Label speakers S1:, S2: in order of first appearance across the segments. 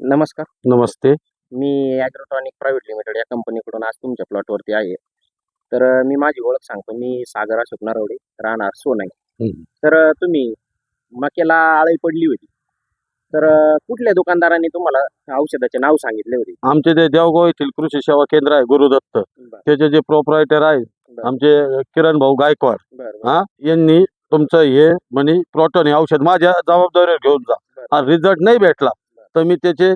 S1: नमस्कार.
S2: नमस्ते.
S1: मी ॲग्रोटॉनिक private limited या कंपनीकडून आज तुमच्या प्लॉटवरती आहे. तर मी माझी ओळख सांगतो. मी सागर अशोक नरवडे राहणार सोनाई. तर तुम्ही मकेला आळी पडली होती. तर कुठल्या दुकानदारांनी तुम्हाला औषधाचे नाव सांगितले होते?
S2: आमचे जे देवगाव येथील कृषी सेवा केंद्र आहे गुरुदत्त त्याचे जे प्रोपरायटर
S1: बरं.
S2: आमचे किरण भाऊ गायकवाड. हा? यांनी तुमचं हे म्हणे प्रोटॉन हे औषध माझ्या जबाबदारीवर घेऊन जा. हा रिझल्ट नाही भेटला. तर मी त्याचे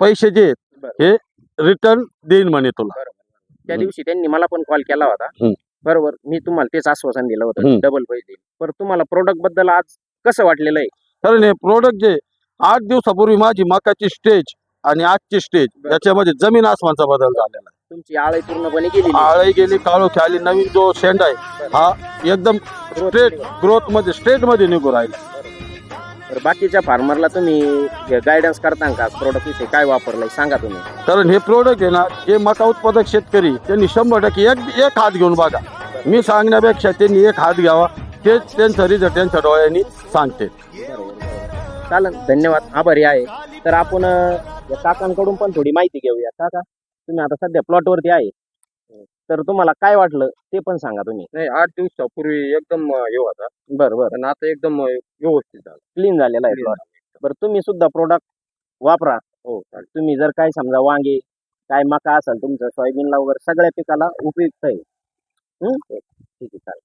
S2: पैसे जे आहेत. हे रिटर्न देईन म्हणे तुला
S1: त्या. दिवशी त्यांनी मला पण कॉल केला होता. बरोबर मी तुम्हाला तेच आश्वासन दिलं होतं. डबल पैसे देईन पण तुम्हाला प्रोडक्टबद्दल आज कसं वाटलेलं आहे
S2: कारण हे प्रोडक्ट जे आठ दिवसापूर्वी माझी मकाची स्टेज आणि आजची स्टेज. याच्यामध्ये जमीन आसमानचा बदल झालेला आहे
S1: तुमची आळी पूर्णपणे गेलेली आहे.
S2: आळी गेली काळोखी आली नवीन जो शेंड आहे हा एकदम स्ट्रेट. ग्रोथमध्ये स्ट्रेटमध्ये निघून राहिला
S1: तर बाकीच्या फार्मरला तुम्ही गायडन्स करता का? प्रोडक्ट विषयी काय वापरलंय? सांगा तुम्ही.
S2: कारण हे प्रोडक्ट आहे ना हे मका उत्पादक शेतकरी त्यांनी शंभर टक्के एक एक हात घेऊन बघा. मी सांगण्यापेक्षा त्यांनी एक हात घ्यावा. तेच त्यांचा रिझल्ट त्यांच्या डोळ्यांनी सांगते
S1: चालन धन्यवाद. आभारी आहे. तर आपण या काकांकडून पण थोडी माहिती घेऊया. काका तुम्ही आता सध्या प्लॉट वरती आहे. तर तुम्हाला काय वाटलं ते पण सांगा तुम्ही.
S2: नाही आठ दिवसापूर्वी एकदम हे होता.
S1: बरं बरं.
S2: पण आता एकदम व्यवस्थित झालं.
S1: क्लीन झालेला आहे प्लॉट बरं तुम्ही सुद्धा प्रोडक्ट वापरा. हो तुम्ही जर काय समजा वांगे काय मका असेल तुमचं सोयाबीनला वगैरे सगळ्या पिकाला उपयुक्त आहे. हं? ठीक आहे चालेल.